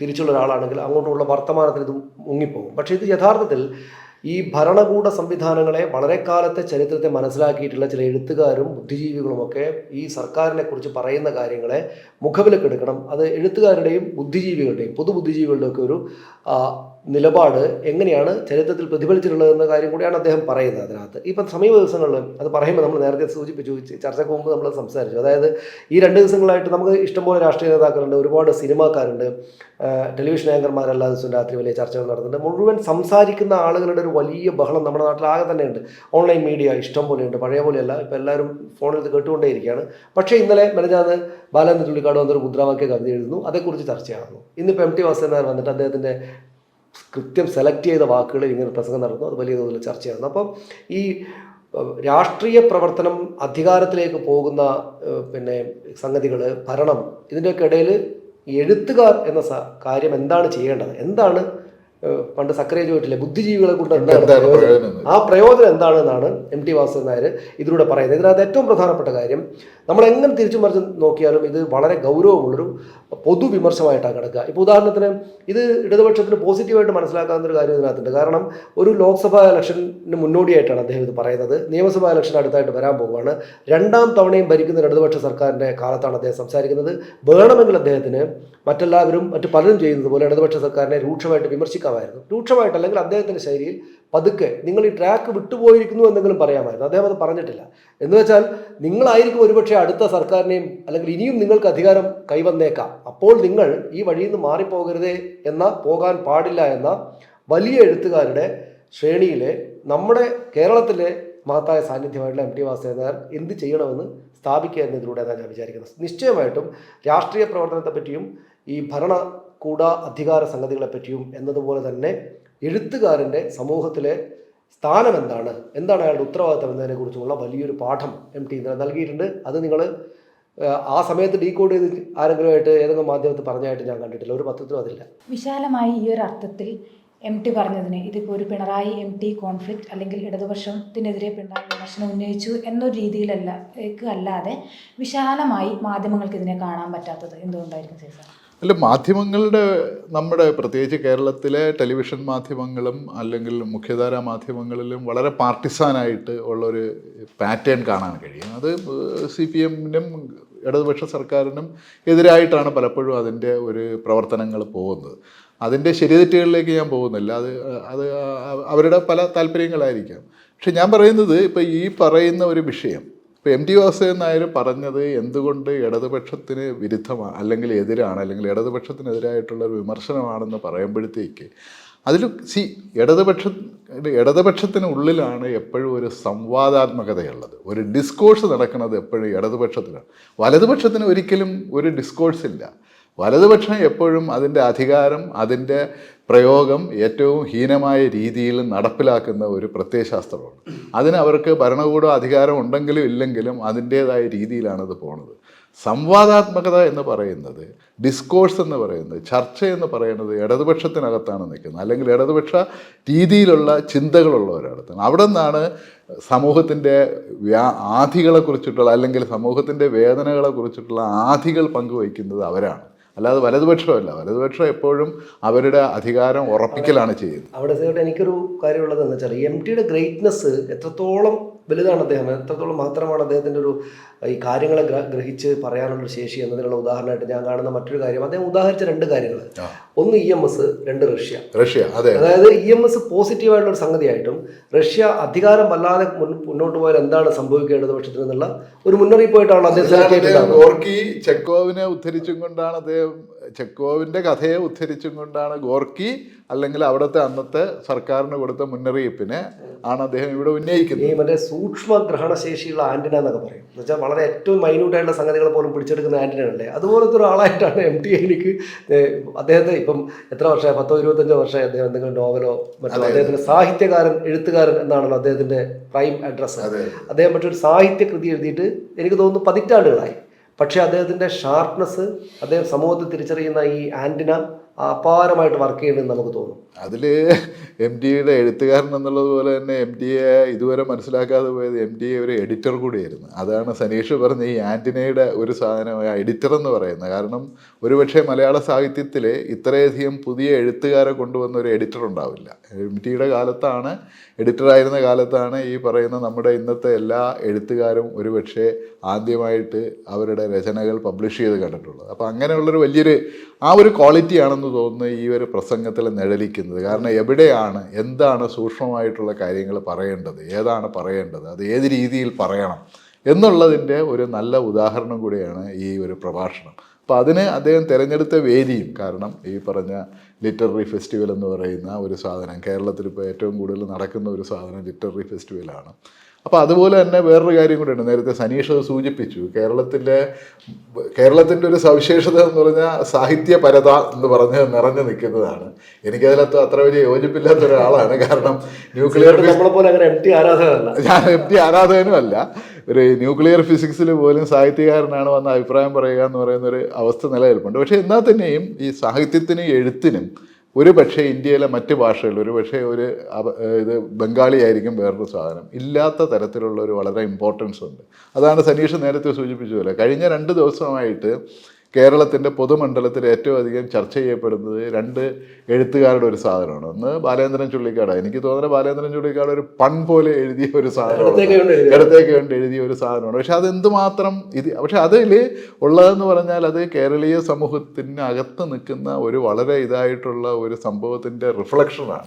തിരിച്ചുള്ള ഒരാളാണെങ്കിൽ അങ്ങോട്ടുമുള്ള വർത്തമാനത്തിൽ ഇത് മുങ്ങിപ്പോകും. പക്ഷേ ഇത് യഥാർത്ഥത്തിൽ ഈ ഭരണകൂട സംവിധാനങ്ങളെ വളരെ കാലത്തെ ചരിത്രത്തെ മനസ്സിലാക്കിയിട്ടുള്ള ചില എഴുത്തുകാരും ബുദ്ധിജീവികളുമൊക്കെ ഈ സർക്കാരിനെ കുറിച്ച് പറയുന്ന കാര്യങ്ങളെ മുഖവിലക്കെടുക്കണം. അത് എഴുത്തുകാരുടെയും ബുദ്ധിജീവികളുടെയും പൊതുബുദ്ധിജീവികളുടെയൊക്കെ ഒരു നിലപാട് എങ്ങനെയാണ് ചരിത്രത്തിൽ പ്രതിഫലിച്ചിട്ടുള്ളത് എന്ന കാര്യം കൂടിയാണ് അദ്ദേഹം പറയുന്നത് അതിനകത്ത്. ഇപ്പം സമീപ ദിവസങ്ങളിൽ അത് പറയുമ്പോൾ നമ്മൾ നേരത്തെ സൂചിപ്പിച്ചു ചർച്ചയ്ക്ക് മുമ്പ് നമ്മൾ സംസാരിച്ചു. അതായത് ഈ രണ്ട് ദിവസങ്ങളായിട്ട് നമുക്ക് ഇഷ്ടംപോലെ രാഷ്ട്രീയ നേതാക്കളുണ്ട് ഒരുപാട് സിനിമാക്കാരുണ്ട് ടെലിവിഷൻ ആങ്കർമാരല്ലാതെ ദിവസം രാത്രി വലിയ ചർച്ചകൾ നടത്തുന്നുണ്ട്. മുഴുവൻ സംസാരിക്കുന്ന ആളുകളുടെ ഒരു വലിയ ബഹളം നമ്മുടെ നാട്ടിൽ ആകെ തന്നെയുണ്ട്. ഓൺലൈൻ മീഡിയ ഇഷ്ടം പോലെയുണ്ട് പഴയ പോലെയല്ല ഇപ്പോൾ എല്ലാവരും ഫോണിൽ കേട്ടുകൊണ്ടേയിരിക്കുകയാണ്. പക്ഷേ ഇന്നലെ മെനഞ്ഞാന്ന് ബാലേന്ദ്ര ചുള്ളിക്കാട് വന്നൊരു മുദ്രാവാക്യ കവിത എഴുതുന്നു അതേക്കുറിച്ച് ചർച്ചയാകുന്നു. ഇന്നിപ്പോൾ എം ടി വാസുദേവൻ വന്നിട്ട് അദ്ദേഹത്തിന്റെ കൃത്യം സെലക്ട് ചെയ്ത വാക്കുകളിൽ ഇങ്ങനെ പ്രസംഗം നടന്നു. അത് വലിയ തോതിൽ ചർച്ചയായിരുന്നു. അപ്പം ഈ രാഷ്ട്രീയ പ്രവർത്തനം അധികാരത്തിലേക്ക് പോകുന്ന പിന്നെ സംഗതികൾ ഭരണം ഇതിന്റെയൊക്കെ ഇടയിൽ എഴുത്തുകാർ എന്ന കാര്യം എന്താണ് ചെയ്യേണ്ടത്? എന്താണ് പണ്ട് സക്രിയ ചോദിച്ചില്ലേ ബുദ്ധിജീവികളെ കൊണ്ട് എന്താണ്? ആ പ്രയോജനം എന്താണെന്നാണ് എം ടി വാസുദേവൻ നായർ ഇതിലൂടെ പറയുന്നത്. ഇതിനകത്ത് ഏറ്റവും പ്രധാനപ്പെട്ട കാര്യം നമ്മൾ എങ്ങനെ തിരിച്ചു മറിച്ച് നോക്കിയാലും ഇത് വളരെ ഗൗരവമുള്ളൊരു പൊതുവിമർശമായിട്ടാണ് കിടക്കുക. ഇപ്പോൾ ഉദാഹരണത്തിന് ഇത് ഇടതുപക്ഷത്തിന് പോസിറ്റീവായിട്ട് മനസ്സിലാക്കാവുന്ന ഒരു കാര്യം ഇതിനകത്തുണ്ട്. കാരണം ഒരു ലോക്സഭാ ഇലക്ഷന് മുന്നോടിയായിട്ടാണ് അദ്ദേഹം ഇത് പറയുന്നത്. നിയമസഭാ ഇലക്ഷൻ അടുത്തായിട്ട് വരാൻ പോവുകയാണ്. രണ്ടാം തവണയും ഭരിക്കുന്ന ഇടതുപക്ഷ സർക്കാരിന്റെ കാലത്താണ് അദ്ദേഹം സംസാരിക്കുന്നത്. വേണമെങ്കിൽ അദ്ദേഹത്തിന് മറ്റെല്ലാവരും മറ്റു പലരും ചെയ്യുന്നത് പോലെ ഇടതുപക്ഷ സർക്കാരിനെ രൂക്ഷമായിട്ട് വിമർശിക്കാൻ ശക്തമായിരുന്നു രൂക്ഷമായിട്ട് അല്ലെങ്കിൽ അദ്ദേഹത്തിന്റെ ശൈലിയിൽ പതുക്കെ നിങ്ങൾ ഈ ട്രാക്ക് വിട്ടുപോയിരിക്കുന്നു എന്തെങ്കിലും പറയാമായിരുന്നു. അദ്ദേഹം അത് പറഞ്ഞിട്ടില്ല. എന്ന് വെച്ചാൽ നിങ്ങളായിരിക്കും ഒരുപക്ഷെ അടുത്ത സർക്കാരിനെയും അല്ലെങ്കിൽ ഇനിയും നിങ്ങൾക്ക് അധികാരം കൈവന്നേക്കാം. അപ്പോൾ നിങ്ങൾ ഈ വഴിയിൽ നിന്ന് മാറിപ്പോകരുതേ എന്ന പോകാൻ പാടില്ല എന്ന വലിയ എഴുത്തുകാരുടെ ശ്രേണിയിലെ നമ്മുടെ കേരളത്തിലെ മഹത്തായ സാന്നിധ്യമായിട്ടുള്ള എം ടി വാസുദേവൻ എന്ത് ചെയ്യണമെന്ന് സ്ഥാപിക്കുക എന്നതിലൂടെ ഞാൻ വിചാരിക്കുന്നത്. നിശ്ചയമായിട്ടും രാഷ്ട്രീയ പ്രവർത്തനത്തെപ്പറ്റിയും ഈ ഈ ഭരണകൂട അധികാര സംഗതികളെ പറ്റിയും എന്നതുപോലെ തന്നെ എഴുത്തുകാരന്റെ സമൂഹത്തിലെ സ്ഥാനം എന്താണ്? എന്താണ് അയാളുടെ ഉത്തരവാദിത്തം എന്നതിനെ കുറിച്ചുള്ള വലിയൊരു പാഠം എം ടി ഇന്ദ്രൻ നൽകിയിട്ടുണ്ട്. അത് നിങ്ങൾ ആ സമയത്ത് ഡീകോഡ് ചെയ്ത് ആരെങ്കിലുമായിട്ട് ഏതെങ്കിലും മാധ്യമത്തിൽ പറഞ്ഞായിട്ട് ഞാൻ കണ്ടിട്ടില്ല. ഒരു പത്രത്തിലും അതില്ല. വിശാലമായി ഈ ഒരു അർത്ഥത്തിൽ എം ടി പറഞ്ഞതിന് ഇതിപ്പോൾ ഒരു പിണറായി എം ടി കോൺഫ്ലിക്റ്റ് അല്ലെങ്കിൽ ഇടതുപക്ഷത്തിനെതിരെ പിണറായി വിമർശനം ഉന്നയിച്ചു എന്നൊരു രീതിയിലല്ല അല്ലാതെ വിശാലമായി മാധ്യമങ്ങൾക്ക് ഇതിനെ കാണാൻ പറ്റാത്തത് എന്തുകൊണ്ടായിരിക്കും സേസർ അല്ല മാധ്യമങ്ങളുടെ നമ്മുടെ പ്രത്യേകിച്ച് കേരളത്തിലെ ടെലിവിഷൻ മാധ്യമങ്ങളും അല്ലെങ്കിൽ മുഖ്യധാരാ മാധ്യമങ്ങളിലും വളരെ പാർട്ടിസാനായിട്ട് ഉള്ളൊരു പാറ്റേൺ കാണാൻ കഴിയും. അത് സി പി എമ്മിനും ഇടതുപക്ഷ സർക്കാരിനും എതിരായിട്ടാണ് പലപ്പോഴും അതിന്റെ ഒരു പ്രവർത്തനങ്ങൾ പോകുന്നത്. അതിന്റെ ശരിതെറ്റുകളിലേക്ക് ഞാൻ പോകുന്നില്ല. അത് അത് അവരുടെ പല താല്പര്യങ്ങളായിരിക്കാം. പക്ഷെ ഞാൻ പറയുന്നത് ഇപ്പോൾ ഈ പറയുന്ന ഒരു വിഷയം ഇപ്പോൾ എം ടി വാസുദേവൻ നായർ പറഞ്ഞത് എന്തുകൊണ്ട് ഇടതുപക്ഷത്തിന് വിരുദ്ധമാണ് അല്ലെങ്കിൽ എതിരാണ് അല്ലെങ്കിൽ ഇടതുപക്ഷത്തിനെതിരായിട്ടുള്ള ഒരു വിമർശനമാണെന്ന് പറയുമ്പോഴത്തേക്ക് അതിൽ സി ഇടതുപക്ഷ ഇടതുപക്ഷത്തിന് ഉള്ളിലാണ് എപ്പോഴും ഒരു സംവാദാത്മകതയുള്ളത്. ഒരു ഡിസ്കോഴ്സ് നടക്കുന്നത് എപ്പോഴും ഇടതുപക്ഷത്തിനാണ്. വലതുപക്ഷത്തിന് ഒരിക്കലും ഒരു ഡിസ്കോഴ്സ് ഇല്ല. വലതുപക്ഷം എപ്പോഴും അതിന്റെ അധികാരം അതിന്റെ പ്രയോഗം ഏറ്റവും ഹീനമായ രീതിയിൽ നടപ്പിലാക്കുന്ന ഒരു പ്രത്യയശാസ്ത്രമാണ്. അതിന് അവർക്ക് ഭരണകൂടം അധികാരം ഉണ്ടെങ്കിലും ഇല്ലെങ്കിലും അതിന്റേതായ രീതിയിലാണ് അത് പോണത്. സംവാദാത്മകത എന്ന് പറയുന്നത് ഡിസ്കോഴ്സ് എന്ന് പറയുന്നത് ചർച്ച എന്ന് പറയുന്നത് ഇടതുപക്ഷത്തിനകത്താണ് നിൽക്കുന്നത്. അല്ലെങ്കിൽ ഇടതുപക്ഷ രീതിയിലുള്ള ചിന്തകളുള്ളവരടുത്താണ് അവിടെ നിന്നാണ് സമൂഹത്തിന്റെ വ്യാ ആധികളെക്കുറിച്ചിട്ടുള്ള അല്ലെങ്കിൽ സമൂഹത്തിന്റെ വേദനകളെ കുറിച്ചിട്ടുള്ള ആധികൾ പങ്കുവയ്ക്കുന്നത് അവരാണ്. അല്ലാതെ വലതുപക്ഷമല്ല. വലതുപക്ഷം എപ്പോഴും അവരുടെ അധികാരം ഉറപ്പിക്കലാണ് ചെയ്യുന്നത്. അവിടെ എനിക്കൊരു കാര്യമുള്ളത് എന്ന് വെച്ചാൽ എം ടിയുടെ ഗ്രേറ്റ്നെസ് എത്രത്തോളം വലുതാണ് അദ്ദേഹം. എത്രത്തോളം മാത്രമാണ് അദ്ദേഹത്തിന്റെ ഒരു ഈ കാര്യങ്ങളെ ഗ്ര- ഗ്രഹിച്ച് പറയാനുള്ള ശേഷി എന്നതിനുള്ള ഉദാഹരണമായിട്ട് ഞാൻ കാണുന്ന മറ്റൊരു കാര്യം. അദ്ദേഹം ഉദാഹരിച്ച രണ്ട് കാര്യങ്ങൾ. ഒന്ന് ഇ എം എസ് രണ്ട് റഷ്യ. റഷ്യ അതെ അതായത് ഇ എം എസ് പോസിറ്റീവായിട്ടുള്ള ഒരു സംഗതിയായിട്ടും റഷ്യ അധികാരം വല്ലാതെ മുന്നോട്ട് പോയാൽ എന്താണ് സംഭവിക്കേണ്ടത് പക്ഷത്തിൽ നിന്നുള്ള ഒരു മുന്നറിയിപ്പായിട്ടാണ് അദ്ദേഹം ചെക്കോവിനെ ഉദ്ധരിച്ചും കൊണ്ടാണ് അദ്ദേഹം ചെക്കോവിന്റെ കഥയെ ഉദ്ധരിച്ചും കൊണ്ടാണ് ഗോർക്കി അല്ലെങ്കിൽ അവിടുത്തെ അന്നത്തെ സർക്കാരിന് കൊടുത്ത മുന്നറിയിപ്പിനെ ആണ് അദ്ദേഹം ഇവിടെ ഈ ഉന്നയിക്കുന്നത്. മറ്റേ സൂക്ഷ്മ ഗ്രഹണശേഷിയുള്ള ആന്റിന എന്നൊക്കെ പറയും. എന്ന് വെച്ചാൽ വളരെ ഏറ്റവും മൈന്യൂട്ടായിട്ടുള്ള സംഗതികൾ പോലും പിടിച്ചെടുക്കുന്ന ആന്റിനല്ലേ അതുപോലത്തെ ഒരാളായിട്ടാണ് എം ടി എനിക്ക് അദ്ദേഹത്തെ ഇപ്പം എത്ര വർഷമായി? പത്തോ ഇരുപത്തഞ്ചോ വർഷമായി അദ്ദേഹം എന്തെങ്കിലും നോവലോ മറ്റോ അദ്ദേഹത്തിന്റെ സാഹിത്യകാരൻ എഴുത്തുകാരൻ എന്നാണല്ലോ അദ്ദേഹത്തിന്റെ പ്രൈം അഡ്രസ്സ് അദ്ദേഹം മറ്റൊരു സാഹിത്യ കൃതി എഴുതിയിട്ട് എനിക്ക് തോന്നുന്നു പതിറ്റാണ്ടുകളായി. പക്ഷേ അദ്ദേഹത്തിന്റെ ഷാർപ്നെസ് അദ്ദേഹം സമൂഹത്തിൽ തിരിച്ചറിയുന്ന ഈ ആന്റിന അപാരമായിട്ട് വർക്ക് ചെയ്യുന്നുണ്ടെന്ന് നമുക്ക് തോന്നും. അതിൽ എം ഡിയുടെ എഴുത്തുകാരൻ എന്നുള്ളത് പോലെ തന്നെ എം ഡിയെ ഇതുവരെ മനസ്സിലാക്കാതെ പോയത് എം ഡി ഒരു എഡിറ്റർ കൂടിയായിരുന്നു. അതാണ് സനീഷ് പറഞ്ഞ ഈ ആന്റണിയുടെ ഒരു സാധനമായ എഡിറ്റർ എന്ന് പറയുന്നത്. കാരണം ഒരുപക്ഷെ മലയാള സാഹിത്യത്തിൽ ഇത്രയധികം പുതിയ എഴുത്തുകാരെ കൊണ്ടുവന്ന ഒരു എഡിറ്റർ ഉണ്ടാവില്ല. എം ഡിയുടെ കാലത്താണ് എഡിറ്ററായിരുന്ന കാലത്താണ് ഈ പറയുന്ന നമ്മുടെ ഇന്നത്തെ എല്ലാ എഴുത്തുകാരും ഒരുപക്ഷെ ആദ്യമായിട്ട് അവരുടെ രചനകൾ പബ്ലിഷ് ചെയ്ത് കണ്ടിട്ടുള്ളത്. അപ്പോൾ അങ്ങനെയുള്ളൊരു വലിയൊരു ആ ഒരു ക്വാളിറ്റിയാണെന്ന് തോന്നുന്നത് ഈ ഒരു പ്രസംഗത്തിൽ നിഴലിക്കുന്നത്. കാരണം എവിടെയാണ് എന്താണ് സൂക്ഷ്മമായിട്ടുള്ള കാര്യങ്ങൾ പറയേണ്ടത്? ഏതാണ് പറയേണ്ടത്? അത് ഏത് രീതിയിൽ പറയണം? എന്നുള്ളതിന്റെ ഒരു നല്ല ഉദാഹരണം കൂടിയാണ് ഈ ഒരു പ്രഭാഷണം. അപ്പോൾ അതിന് അദ്ദേഹം തിരഞ്ഞെടുത്ത വേദിയും കാരണം ഈ പറഞ്ഞ ലിറ്റററി ഫെസ്റ്റിവൽ എന്ന് പറയുന്ന ഒരു സാധനം കേരളത്തിൽ ഇപ്പോൾ ഏറ്റവും കൂടുതൽ നടക്കുന്ന ഒരു സാധനം ലിറ്റററി ഫെസ്റ്റിവലാണ് അപ്പോൾ അതുപോലെ തന്നെ വേറൊരു കാര്യം കൂടെയുണ്ട്. നേരത്തെ സനീഷ് അത് സൂചിപ്പിച്ചു. കേരളത്തിന്റെ കേരളത്തിന്റെ ഒരു സവിശേഷത എന്ന് പറഞ്ഞാൽ സാഹിത്യപരത എന്ന് പറഞ്ഞ് നിറഞ്ഞു നിൽക്കുന്നതാണ്. എനിക്കതിലത്ത് അത്ര വലിയ യോജിപ്പില്ലാത്ത ഒരാളാണ് കാരണം ന്യൂക്ലിയർ ഞാൻ എം ടി ആരാധകനും അല്ല ഒരു ന്യൂക്ലിയർ ഫിസിക്സിൽ പോലും സാഹിത്യകാരനാണ് വന്ന അഭിപ്രായം പറയുക എന്ന് പറയുന്ന ഒരു അവസ്ഥ നിലനിൽപ്പുണ്ട്. പക്ഷേ എന്നാൽ തന്നെയും ഈ സാഹിത്യത്തിനും എഴുത്തിനും ഒരു പക്ഷേ ഇന്ത്യയിലെ മറ്റ് ഭാഷകളിൽ ഒരു പക്ഷേ ഒരു ഇത് ബംഗാളി ആയിരിക്കും വേറൊരു സാധനം. ഇല്ലാത്ത തരത്തിലുള്ള ഒരു വളരെ ഇമ്പോർട്ടൻസ് ഉണ്ട്. അതാണ് സനീഷ് നേരത്തെ സൂചിപ്പിച്ചതുപോലെ കഴിഞ്ഞ രണ്ട് ദിവസമായിട്ട് കേരളത്തിന്റെ പൊതുമണ്ഡലത്തിൽ ഏറ്റവും അധികം ചർച്ച ചെയ്യപ്പെടുന്നത് രണ്ട് എഴുത്തുകാരുടെ ഒരു സാധനമാണ്. ഒന്ന് ബാലേന്ദ്രൻ ചുള്ളിക്കാട് എനിക്ക് തോന്നുന്നത് ബാലേന്ദ്രൻ ചുള്ളിക്കാട് ഒരു പൺ പോലെ എഴുതിയ ഒരു സാധനമാണ്. ഇടത്തേക്ക് വേണ്ടി എഴുതിയ. ഒരു സാധനമാണ്. പക്ഷെ അത് എന്തുമാത്രം ഇത് പക്ഷെ അതിൽ ഉള്ളതെന്ന് പറഞ്ഞാൽ അത് കേരളീയ സമൂഹത്തിന് അകത്ത് നിൽക്കുന്ന ഒരു വളരെ ഇതായിട്ടുള്ള ഒരു സംഭവത്തിന്റെ റിഫ്ലക്ഷനാണ്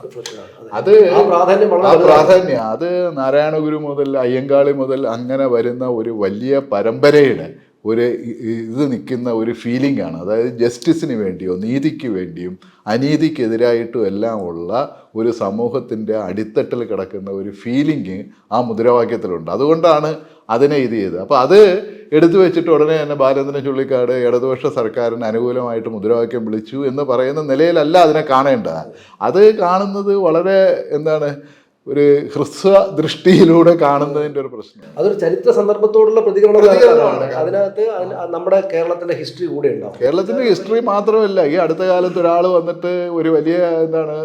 അത്. ആ പ്രാധാന്യം ആ പ്രാധാന്യം. അത് നാരായണഗുരു മുതൽ അയ്യങ്കാളി മുതൽ അങ്ങനെ വരുന്ന ഒരു വലിയ പരമ്പരയുടെ ഒരു ഇത് നിൽക്കുന്ന ഒരു ഫീലിംഗ് ആണ്. അതായത് ജസ്റ്റിസിന് വേണ്ടിയോ നീതിക്ക് വേണ്ടിയും അനീതിക്കെതിരായിട്ടും എല്ലാം ഉള്ള ഒരു സമൂഹത്തിന്റെ അടിത്തട്ടിൽ കിടക്കുന്ന ഒരു ഫീലിംഗ് ആ മുദ്രാവാക്യത്തിലുണ്ട്. അതുകൊണ്ടാണ് അതിനെ ഇത് ചെയ്തത്. അപ്പോൾ അത് എടുത്തു വെച്ചിട്ട് ഉടനെ തന്നെ ബാലചന്ദ്രൻ ചുള്ളിക്കാട് ഇടതുപക്ഷ സർക്കാരിന് അനുകൂലമായിട്ട് മുദ്രാവാക്യം വിളിച്ചു എന്ന് പറയുന്ന നിലയിലല്ല അതിനെ കാണേണ്ടത്. അത് കാണുന്നത് വളരെ എന്താണ് ഒരു ഹ്രസ്വ ദൃഷ്ടിയിലൂടെ കാണുന്നതിന്റെ ഒരു പ്രശ്നം അതൊരു ചരിത്ര സന്ദർഭത്തോടുള്ള പ്രതികരണം പ്രതികരണമാണ്. അതിനകത്ത് നമ്മുടെ കേരളത്തിന്റെ ഹിസ്റ്ററി കൂടെ ഉണ്ടാവും. കേരളത്തിന്റെ ഹിസ്റ്ററി മാത്രമല്ല ഈ അടുത്ത കാലത്ത് ഒരാൾ വന്നിട്ട് ഒരു വലിയ എന്താണ്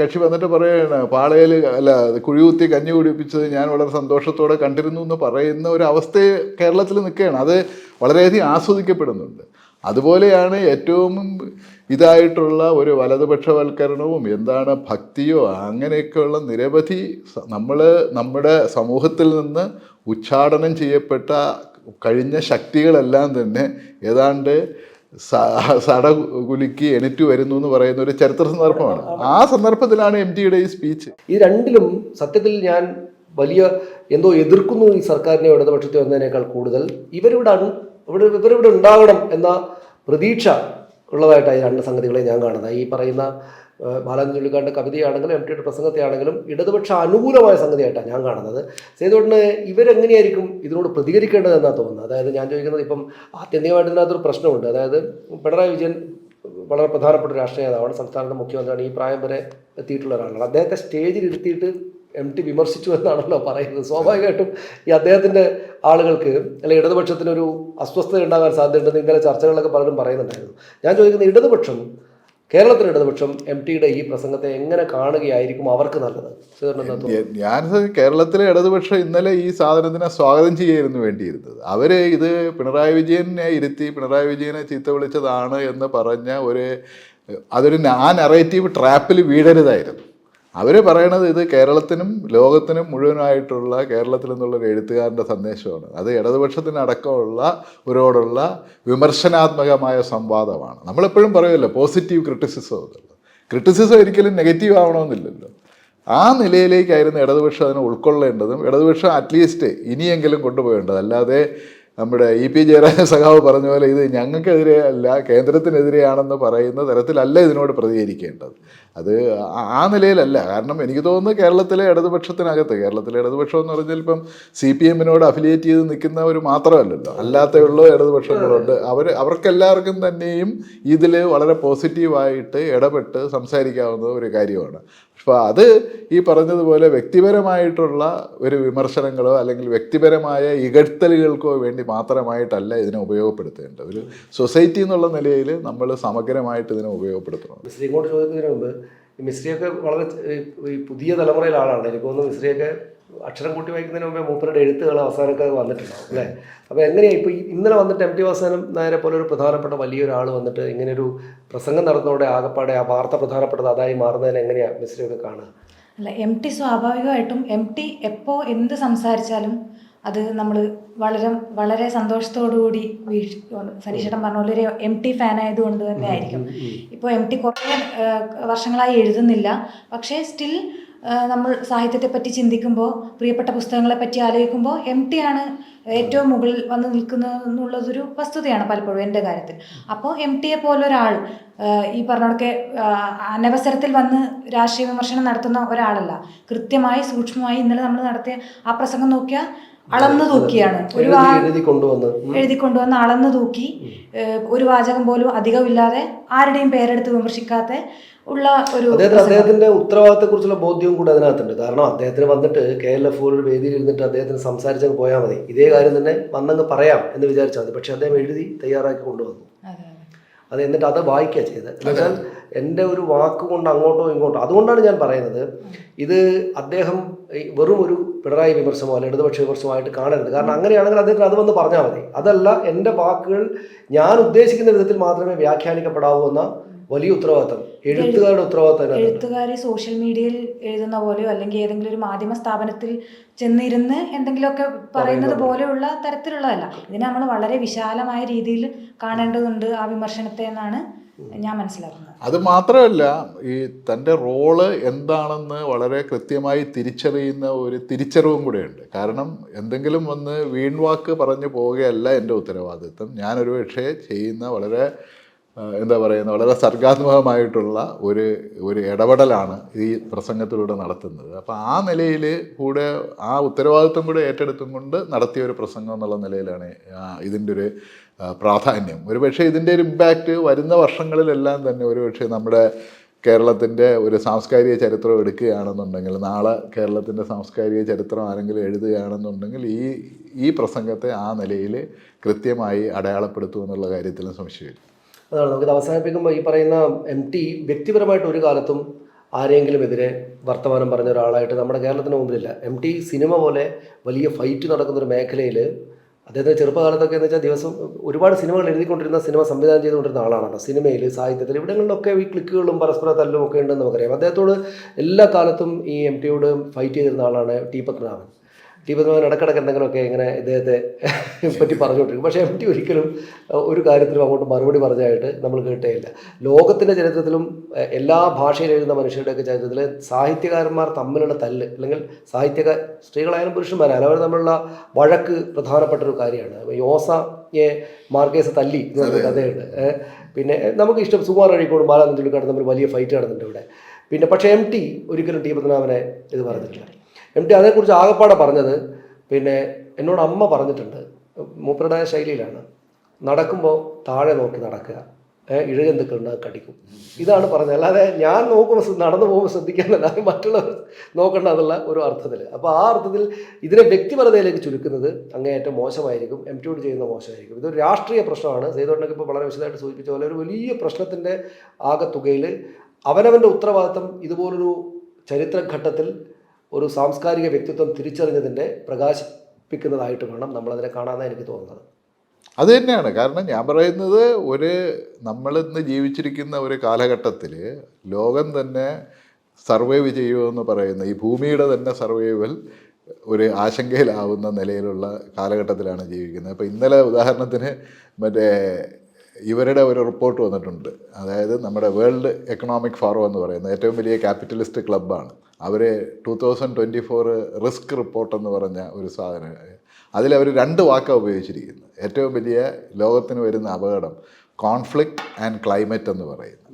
കക്ഷി വന്നിട്ട് പറയുകയാണ് പാളയിൽ അല്ല കുഴികുത്തി കഞ്ഞി കുടിപ്പിച്ചത് ഞാൻ വളരെ സന്തോഷത്തോടെ കണ്ടിരുന്നു എന്ന് പറയുന്ന ഒരു അവസ്ഥ കേരളത്തിൽ നിൽക്കുകയാണ്. അത് വളരെയധികം ആസ്വദിക്കപ്പെടുന്നുണ്ട്. അതുപോലെയാണ് ഏറ്റവും ഇതായിട്ടുള്ള ഒരു വലതുപക്ഷവൽക്കരണവും എന്താണ് ഭക്തിയോ അങ്ങനെയൊക്കെയുള്ള നിരവധി നമ്മൾ നമ്മുടെ സമൂഹത്തിൽ നിന്ന് ഉച്ചാടനം ചെയ്യപ്പെട്ട കഴിഞ്ഞ ശക്തികളെല്ലാം തന്നെ ഏതാണ്ട് സട കുലുക്കി എണിറ്റു വരുന്നു എന്ന് പറയുന്ന ഒരു ചരിത്ര സന്ദർഭമാണ്. ആ സന്ദർഭത്തിലാണ് എം ടിയുടെ ഈ സ്പീച്ച്. ഈ രണ്ടിലും സത്യത്തിൽ ഞാൻ വലിയ എന്തോ എതിർക്കുന്നു ഈ സർക്കാരിനെ ഇടതുപക്ഷത്തെ വന്നതിനേക്കാൾ കൂടുതൽ. ഇവരിവിടെ ഇവിടെ ഇവരിവിടെ ഉണ്ടാകണം എന്ന പ്രതീക്ഷ ഉള്ളതായിട്ടാണ് ഈ രണ്ട് സംഗതികളെ ഞാൻ കാണുന്നത്. ഈ പറയുന്ന ബാലാനന്ദ ചുള്ളിക്കാടിന്റെ കവിതയാണെങ്കിലും എം ടിയുടെ പ്രസംഗത്തെയാണെങ്കിലും ഇടതുപക്ഷ അനുകൂലമായ സംഗതിയായിട്ടാണ് ഞാൻ കാണുന്നത്. സേതുകൊണ്ട് ഇവരെങ്ങനെയായിരിക്കും ഇതിനോട് പ്രതികരിക്കേണ്ടതെന്നാണ് തോന്നുന്നത്? അതായത് ഞാൻ ചോദിക്കുന്നത് ഇപ്പം ആത്യന്തികമായിട്ട് ഇതിനകത്തൊരു പ്രശ്നമുണ്ട്. അതായത് പിണറായി വിജയൻ വളരെ പ്രധാനപ്പെട്ട രാഷ്ട്രീയ നേതാവാണ്. സംസ്ഥാനത്തെ മുഖ്യമന്ത്രിയാണ്. ഈ പ്രായം വരെ എത്തിയിട്ടുള്ള ഒരാളാണ്. അദ്ദേഹത്തെ സ്റ്റേജിൽ ഇരുത്തിയിട്ട് എം ടി വിമർശിച്ചു എന്നാണല്ലോ പറയുന്നത്. സ്വാഭാവികമായിട്ടും ഈ അദ്ദേഹത്തിന്റെ ആളുകൾക്ക് അല്ലെങ്കിൽ ഇടതുപക്ഷത്തിനൊരു അസ്വസ്ഥത ഉണ്ടാകാൻ സാധ്യതയുണ്ടെന്ന് ഇന്നലെ ചർച്ചകളിലൊക്കെ പലരും പറയുന്നുണ്ടായിരുന്നു. ഞാൻ ചോദിക്കുന്നത് ഇടതുപക്ഷം കേരളത്തിലെ ഇടതുപക്ഷം എം ടിയുടെ ഈ പ്രസംഗത്തെ എങ്ങനെ കാണുകയായിരിക്കും അവർക്ക് നല്ലത്? ഞാൻ കേരളത്തിലെ ഇടതുപക്ഷം ഇന്നലെ ഈ സാധനത്തിനെ സ്വാഗതം ചെയ്യായിരുന്നു വേണ്ടിയിരുന്നത്. അവർ ഇത് പിണറായി വിജയനെ ഇരുത്തി പിണറായി വിജയനെ ചീത്ത വിളിച്ചതാണ് എന്ന് പറഞ്ഞ ഒരു അതൊരു ആ നറേറ്റീവ് ട്രാപ്പിൽ വീഴരുതായിരുന്നു. അവർ പറയണത് ഇത് കേരളത്തിനും ലോകത്തിനും മുഴുവനായിട്ടുള്ള കേരളത്തിൽ നിന്നുള്ള ഒരു എഴുത്തുകാരന്റെ സന്ദേശമാണ്. അത് ഇടതുപക്ഷത്തിനടക്കമുള്ള ഒരോടുള്ള വിമർശനാത്മകമായ സംവാദമാണ്. നമ്മളെപ്പോഴും പറയുമല്ലോ പോസിറ്റീവ് ക്രിറ്റിസിസം എന്നുള്ളത്. ക്രിറ്റിസിസം ഒരിക്കലും നെഗറ്റീവ് ആവണമെന്നില്ലല്ലോ. ആ നിലയിലേക്കായിരുന്നു ഇടതുപക്ഷം അതിനെ ഉൾക്കൊള്ളേണ്ടതും ഇടതുപക്ഷം അറ്റ്ലീസ്റ്റ് ഇനിയെങ്കിലും കൊണ്ടുപോകേണ്ടത്. അല്ലാതെ നമ്മുടെ ഇ പി ജയരാജ സഖാവ് പറഞ്ഞ പോലെ ഇത് ഞങ്ങൾക്കെതിരെ അല്ല കേന്ദ്രത്തിനെതിരെയാണെന്ന് പറയുന്ന തരത്തിലല്ല ഇതിനോട് പ്രതികരിക്കേണ്ടത്. അത് ആ നിലയിലല്ല. കാരണം എനിക്ക് തോന്നുന്നു കേരളത്തിലെ ഇടതുപക്ഷത്തിനകത്ത് കേരളത്തിലെ ഇടതുപക്ഷം എന്ന് പറഞ്ഞാൽ ഇപ്പം സി പി എമ്മിനോട് അഫിലിയേറ്റ് ചെയ്ത് നിൽക്കുന്നവർ മാത്രമല്ലല്ലോ. അല്ലാത്തയുള്ള ഇടതുപക്ഷങ്ങളുണ്ട്. അവർ അവർക്കെല്ലാവർക്കും തന്നെയും ഇതിൽ വളരെ പോസിറ്റീവായിട്ട് ഇടപെട്ട് സംസാരിക്കാവുന്ന ഒരു കാര്യമാണ്. അപ്പോൾ അത് ഈ പറഞ്ഞതുപോലെ വ്യക്തിപരമായിട്ടുള്ള ഒരു വിമർശനങ്ങളോ അല്ലെങ്കിൽ വ്യക്തിപരമായ ഇകഴ്ത്തലുകൾക്കോ വേണ്ടി മാത്രമായിട്ടല്ല ഇതിനെ ഉപയോഗപ്പെടുത്തേണ്ടത്. ഒരു സൊസൈറ്റി എന്നുള്ള നിലയിൽ നമ്മൾ സമഗ്രമായിട്ട് ഇതിനെ ഉപയോഗപ്പെടുത്തണം. ഇങ്ങോട്ട് ചോദിക്കുന്നതിന് മുമ്പ് ഈ മിസ്ത്രിയൊക്കെ വളരെ ഈ- പുതിയ തലമുറയിലെ ആളാണ്. എനിക്ക് തോന്നുന്നു മിശ്രിയൊക്കെ അക്ഷരം കൂട്ടി വായിക്കുന്നതിന് മുമ്പേ മൂപ്പരുടെ എഴുത്തുകൾ അവസാനമൊക്കെ വന്നിട്ടുണ്ടാവും അല്ലേ? അപ്പോൾ എങ്ങനെയാണ് ഇപ്പോൾ ഇന്നലെ വന്നിട്ട് എം ടി വാസനം നായരെ പോലെ ഒരു പ്രധാനപ്പെട്ട വലിയൊരാൾ വന്നിട്ട് ഇങ്ങനെയൊരു പ്രസംഗം നടന്നതോടെ ആകപ്പാടെ ആ വാർത്ത പ്രധാനപ്പെട്ടത് അതായി മാറുന്നതിന് എങ്ങനെയാണ് മിശ്രിയൊക്കെ കാണുക? അല്ല എം ടി സ്വാഭാവികമായിട്ടും എം ടി എപ്പോൾ എന്ത് സംസാരിച്ചാലും അത് നമ്മൾ വളരെ വളരെ സന്തോഷത്തോടുകൂടി വീഴ്ച സനീഷേട്ടൻ പറഞ്ഞ പോലെ ഒരു എം ടി ഫാൻ ആയതുകൊണ്ട് തന്നെ ആയിരിക്കും. ഇപ്പോൾ എം ടി കുറേ വർഷങ്ങളായി എഴുതുന്നില്ല. പക്ഷേ സ്റ്റിൽ നമ്മൾ സാഹിത്യത്തെ പറ്റി ചിന്തിക്കുമ്പോൾ പ്രിയപ്പെട്ട പുസ്തകങ്ങളെ പറ്റി ആലോചിക്കുമ്പോൾ എം ടി ആണ് ഏറ്റവും മുകളിൽ വന്ന് നിൽക്കുന്നത് എന്നുള്ളതൊരു വസ്തുതയാണ് പലപ്പോഴും എന്റെ കാര്യത്തിൽ. അപ്പോൾ എം ടിയെ പോലെ ഒരാൾ ഈ പറഞ്ഞൊക്കെ അനവസരത്തിൽ വന്ന് രാഷ്ട്രീയ വിമർശനം നടത്തുന്ന ഒരാളല്ല. കൃത്യമായി സൂക്ഷ്മമായി ഇന്നലെ നമ്മൾ നടത്തിയ ആ പ്രസംഗം നോക്കിയാൽ അളന്നു തൂക്കിയാണ്. ഒരു എഴുതി കൊണ്ടുവന്ന്. അളന്നു തൂക്കി. ഒരു വാചകം പോലും അധികമില്ലാതെ ആരുടെയും പേരെടുത്ത് വിമർശിക്കാത്ത ഉള്ള ഒരു അദ്ദേഹത്തിന്റെ ഉത്തരവാദിത്തത്തെ കുറിച്ചുള്ള ബോധ്യവും കൂടെ അതിനകത്തുണ്ട്. കാരണം അദ്ദേഹത്തിന് വന്നിട്ട് കെ എൽ എഫ് ഒരു വേദിയിൽ ഇരുന്നിട്ട് അദ്ദേഹത്തിന് സംസാരിച്ചങ്ങ് പോയാൽ മതി. ഇതേ കാര്യം തന്നെ വന്നങ്ങ് പറയാം എന്ന് വിചാരിച്ചാൽ മതി. പക്ഷെ അദ്ദേഹം എഴുതി തയ്യാറാക്കി കൊണ്ടുവന്നു. അതെ, എന്നിട്ട് അത് വായിക്കുക ചെയ്തത്. എന്നുവെച്ചാൽ എന്റെ ഒരു വാക്ക് കൊണ്ട് അങ്ങോട്ടോ ഇങ്ങോട്ടോ അതുകൊണ്ടാണ് ഞാൻ പറയുന്നത്. ഇത് അദ്ദേഹം വെറും ഒരു പിണറായി വിമർശമോ അല്ലെങ്കിൽ ഇടതുപക്ഷ വിമർശമായിട്ട് കാണരുത്. കാരണം അങ്ങനെയാണെങ്കിൽ അദ്ദേഹത്തിന് അത് വന്ന് പറഞ്ഞാൽ മതി. അതല്ല എന്റെ വാക്കുകൾ ഞാൻ ഉദ്ദേശിക്കുന്ന വിധത്തിൽ മാത്രമേ വ്യാഖ്യാനിക്കപ്പെടാവൂ എന്ന വലിയ ഉത്തരവാദിത്തം. എഴുത്തുകാരുടെ ഉത്തരവാദിത്തം. എഴുത്തുകാർ സോഷ്യൽ മീഡിയയിൽ എഴുതുന്ന പോലെയോ അല്ലെങ്കിൽ ഏതെങ്കിലും ഒരു മാധ്യമ സ്ഥാപനത്തിൽ ചെന്നിരുന്ന് എന്തെങ്കിലുമൊക്കെ പറയുന്നത് പോലെയുള്ള തരത്തിലുള്ളതല്ല. ഇതിനെ നമ്മൾ വളരെ വിശാലമായ രീതിയിൽ കാണേണ്ടതുണ്ട് ആ വിമർശനത്തെ എന്നാണ് ഞാൻ മനസ്സിലാക്കുന്നത്. അത് മാത്രമല്ല ഈ തന്റെ റോൾ എന്താണെന്ന് വളരെ കൃത്യമായി തിരിച്ചറിയുന്ന ഒരു തിരിച്ചറിവും കൂടെയുണ്ട്. കാരണം എന്തെങ്കിലും വന്ന് വീൺവാക്ക് പറഞ്ഞു പോവുകയല്ല എന്റെ ഉത്തരവാദിത്വം ഞാനൊരു പക്ഷേ ചെയ്യുന്ന വളരെ എന്താ പറയുന്നത്? വളരെ സർഗാത്മകമായിട്ടുള്ള ഒരു ഒരു ഇടപെടലാണ് ഈ പ്രസംഗത്തിലൂടെ നടത്തുന്നത്. അപ്പോൾ ആ നിലയിൽ കൂടെ ആ ഉത്തരവാദിത്വം കൂടെ ഏറ്റെടുത്തും കൊണ്ട് നടത്തിയ ഒരു പ്രസംഗം എന്നുള്ള നിലയിലാണ് ഇതിന്റെ ഒരു പ്രാധാന്യം. പ്രാധാന്യം ഒരുപക്ഷെ ഇതിന്റെ ഒരു ഇമ്പാക്റ്റ് വരുന്ന വർഷങ്ങളിലെല്ലാം തന്നെ ഒരുപക്ഷെ നമ്മുടെ കേരളത്തിന്റെ ഒരു സാംസ്കാരിക ചരിത്രം എടുക്കുകയാണെന്നുണ്ടെങ്കിൽ നാളെ കേരളത്തിന്റെ സാംസ്കാരിക ചരിത്രം ആരെങ്കിലും എഴുതുകയാണെന്നുണ്ടെങ്കിൽ ഈ ഈ പ്രസംഗത്തെ ആ നിലയിൽ കൃത്യമായി അടയാളപ്പെടുത്തുമെന്നുള്ള കാര്യത്തിലും സംശയമില്ല. അതാണ് നമുക്ക് അവസാനിപ്പിക്കുമ്പോൾ ഈ പറയുന്ന എം ടി വ്യക്തിപരമായിട്ട് ഒരു കാലത്തും ആരെങ്കിലും എതിരെ വർത്തമാനം പറഞ്ഞ ഒരാളായിട്ട് നമ്മുടെ കേരളത്തിന് മുമ്പിലില്ല. എം ടി സിനിമ പോലെ വലിയ ഫൈറ്റ് നടക്കുന്ന ഒരു മേഖലയിൽ അദ്ദേഹത്തിന്റെ ചെറുപ്പകാലത്തൊക്കെ എന്ന് വെച്ചാൽ ദിവസം ഒരുപാട് സിനിമകൾ എഴുതിക്കൊണ്ടിരുന്ന സിനിമ സംവിധാനം ചെയ്തുകൊണ്ടിരുന്ന ആളാണല്ലോ സിനിമയിൽ സാഹിത്യത്തിൽ ഇവിടങ്ങളിലൊക്കെ ഈ ക്ലിക്കുകളും പരസ്പര തല്ലും ഒക്കെ ഉണ്ടെന്ന് നമുക്കറിയാം. അദ്ദേഹത്തോട് എല്ലാ കാലത്തും ഈ എം ടിയോട് ഫൈറ്റ് ചെയ്തിരുന്ന ആളാണ് ടി പത്മനാഭൻ ടി പത്മനാഭൻ ഇടക്കിടക്ക് എന്തെങ്കിലുമൊക്കെ ഇങ്ങനെ ഇദ്ദേഹത്തെ പറ്റി പറഞ്ഞുകൊണ്ടിരിക്കും. പക്ഷേ എം ടി ഒരിക്കലും ഒരു കാര്യത്തിലും അങ്ങോട്ട് മറുപടി പറഞ്ഞായിട്ട് നമ്മൾ കേട്ടേയില്ല ലോകത്തിന്റെ ചരിത്രത്തിലും എല്ലാ ഭാഷയിൽ എഴുതുന്ന മനുഷ്യരുടെയൊക്കെ ചരിത്രത്തിൽ സാഹിത്യകാരന്മാർ തമ്മിലുള്ള തല്ല് അല്ലെങ്കിൽ സാഹിത്യക സ്ത്രീകളായാലും പുരുഷന്മാരായാലും അവർ തമ്മിലുള്ള വഴക്ക് പ്രധാനപ്പെട്ട ഒരു കാര്യമാണ് യോസയെ മാർക്കേസ് തല്ലി എന്നൊരു കഥയുണ്ട്. പിന്നെ നമുക്ക് ഇഷ്ടം സുമാർ അഴിക്കോട് ബാലാനന്ദ ചുള്ളിക്കാട് തമ്മിൽ വലിയ ഫൈറ്റ് നടന്നിട്ടുണ്ട് ഇവിടെ. പിന്നെ പക്ഷേ എം ടി ഒരിക്കലും ടി പത്മനാഭനെ ഇത് പറഞ്ഞിട്ടില്ല. എം ടി അതേക്കുറിച്ച് ആകപ്പാടെ പറഞ്ഞത് പിന്നെ എന്നോട് അമ്മ പറഞ്ഞിട്ടുണ്ട് മൂപ്പരുടെ ശൈലിയിലാണ്. നടക്കുമ്പോൾ താഴെ നോക്കി നടക്കുക. ഏഹ് ഇഴജന്തുക്കളുണ്ട് അത് കടിക്കും. ഇതാണ് പറഞ്ഞത്. അല്ലാതെ ഞാൻ നോക്കുമ്പോൾ നടന്നു പോകുമ്പോൾ ശ്രദ്ധിക്കാനല്ല. മറ്റുള്ളവർ നോക്കണ്ട എന്നുള്ള ഒരു അർത്ഥത്തിൽ അപ്പോൾ ആ അർത്ഥത്തിൽ ഇതിനെ വ്യക്തിപരതയിലേക്ക് ചുരുക്കുന്നത് അങ്ങേയറ്റം മോശമായിരിക്കും. എം ടിയോട് ചെയ്യുന്ന മോശമായിരിക്കും. ഇതൊരു രാഷ്ട്രീയ പ്രശ്നമാണ്. സേതുണ്ണക്ക് ഇപ്പോൾ വളരെ വിശദമായിട്ട് സൂചിപ്പിച്ച പോലെ ഒരു വലിയ പ്രശ്നത്തിന്റെ ആകത്തുകയിൽ അവനവന്റെ ഉത്തരവാദിത്തം ഇതുപോലൊരു ചരിത്രഘട്ടത്തിൽ ഒരു സാംസ്കാരിക വ്യക്തിത്വം തിരിച്ചറിഞ്ഞതിന്റെ പ്രകാശിപ്പിക്കുന്നതായിട്ട് വേണം നമ്മളതിനെ കാണാമെന്നാണ് എനിക്ക് തോന്നുന്നത്. അത് തന്നെയാണ്. കാരണം ഞാൻ പറയുന്നത് ഒരു നമ്മളിന്ന് ജീവിച്ചിരിക്കുന്ന ഒരു കാലഘട്ടത്തിൽ ലോകം തന്നെ സർവൈവ് ചെയ്യുമെന്ന് പറയുന്ന ഈ ഭൂമിയുടെ തന്നെ സർവൈവൽ ഒരു ആശങ്കയിലാവുന്ന നിലയിലുള്ള കാലഘട്ടത്തിലാണ് ജീവിക്കുന്നത്. അപ്പോൾ ഇന്നലെ ഉദാഹരണത്തിന് മറ്റേ ഇവരുടെ ഒരു റിപ്പോർട്ട് വന്നിട്ടുണ്ട്. അതായത് നമ്മുടെ വേൾഡ് എക്കണോമിക് ഫോറം എന്ന് പറയുന്നത് ഏറ്റവും വലിയ ക്യാപിറ്റലിസ്റ്റ് ക്ലബ്ബാണ്. അവർ two thousand twenty four risk report എന്ന് പറഞ്ഞ ഒരു സാധനം. അതിലവർ രണ്ട് വാക്കാണ് ഉപയോഗിച്ചിരിക്കുന്നത്. ഏറ്റവും വലിയ ലോകത്തിന് വരുന്ന അപകടം കോൺഫ്ലിക്റ്റ് ആൻഡ് ക്ലൈമറ്റ് എന്ന് പറയുന്നു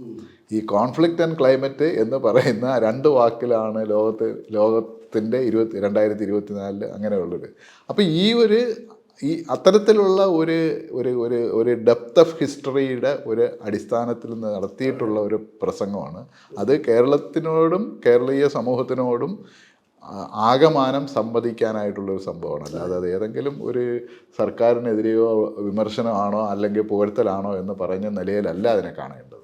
ഈ കോൺഫ്ലിക്റ്റ് ആൻഡ് ക്ലൈമറ്റ് എന്ന് പറയുന്ന രണ്ട് വാക്കിലാണ് ലോകത്തെ ലോകത്തിന്റെ ഇരുപത്തി രണ്ടായിരത്തി ഇരുപത്തിനാലിൽ അങ്ങനെയുള്ളത്. അപ്പോൾ ഈ ഒരു ഈ അത്തരത്തിലുള്ള ഒരു ഒരു ഒരു ഒരു ഡെപ്ത് ഓഫ് ഹിസ്റ്ററിയുടെ ഒരു അടിസ്ഥാനത്തിൽ നിന്ന് നടത്തിയിട്ടുള്ള ഒരു പ്രസംഗമാണ്. അത് കേരളത്തിനോടും കേരളീയ സമൂഹത്തിനോടും ആകമാനം സംവദിക്കാനായിട്ടുള്ളൊരു സംഭവമാണ്. അല്ലാതെ അത് ഏതെങ്കിലും ഒരു സർക്കാരിനെതിരെയോ വിമർശനമാണോ അല്ലെങ്കിൽ പുകഴ്ത്തലാണോ എന്ന് പറഞ്ഞ നിലയിലല്ല അതിനെ കാണേണ്ടത്.